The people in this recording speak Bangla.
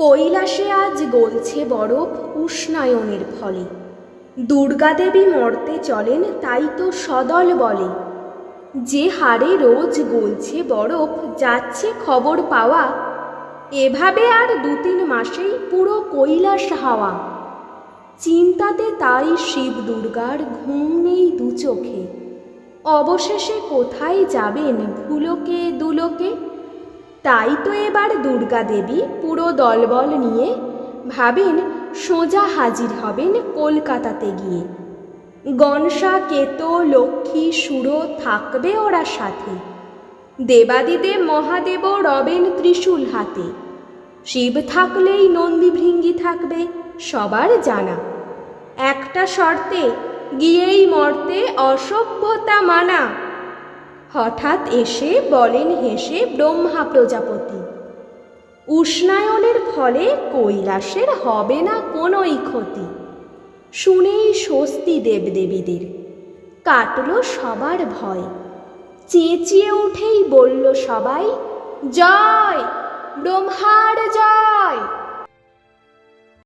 কৈলাসে আজ গলছে বরফ উষ্ণায়নের ফলে। দুর্গাদেবী মর্তে চলেন তাই তো সদল বলে। যে হারে রোজ গলছে বরফ, যাচ্ছে খবর পাওয়া। এভাবে আর দু তিন মাসেই পুরো কৈলাস হাওয়া। চিন্তাতে তাই শিব দুর্গার ঘুম নেই দু চোখে। অবশেষে কোথায় যাবেন ভুলোকে দুলোকে? তাই তো এবার দুর্গা দেবী পুরো দলবল নিয়ে ভাবেন সোজা হাজির হবেন কলকাতাতে গিয়ে। গনসা, কেতো, লক্ষ্মী, সুরো থাকবে ওরা সাথে। দেবাদিদেব মহাদেব রবেন ত্রিশূল হাতে। শিব থাকলেই নন্দী ভৃঙ্গি থাকবে, সবার জানা। একটা শর্তে, গিয়েই মর্তে অসভ্যতা মানা। হঠাৎ এসে বলেন হেসে ব্রহ্মা প্রজাপতি, উষ্ণায়নের ফলে কৈলাসের হবে না কোনোই ক্ষতি। শুনেই স্বস্তি দেবদেবীদের, কাটল সবার ভয়। চেঁচিয়ে উঠেই বলল সবাই, জয় ব্রহ্মার জয়।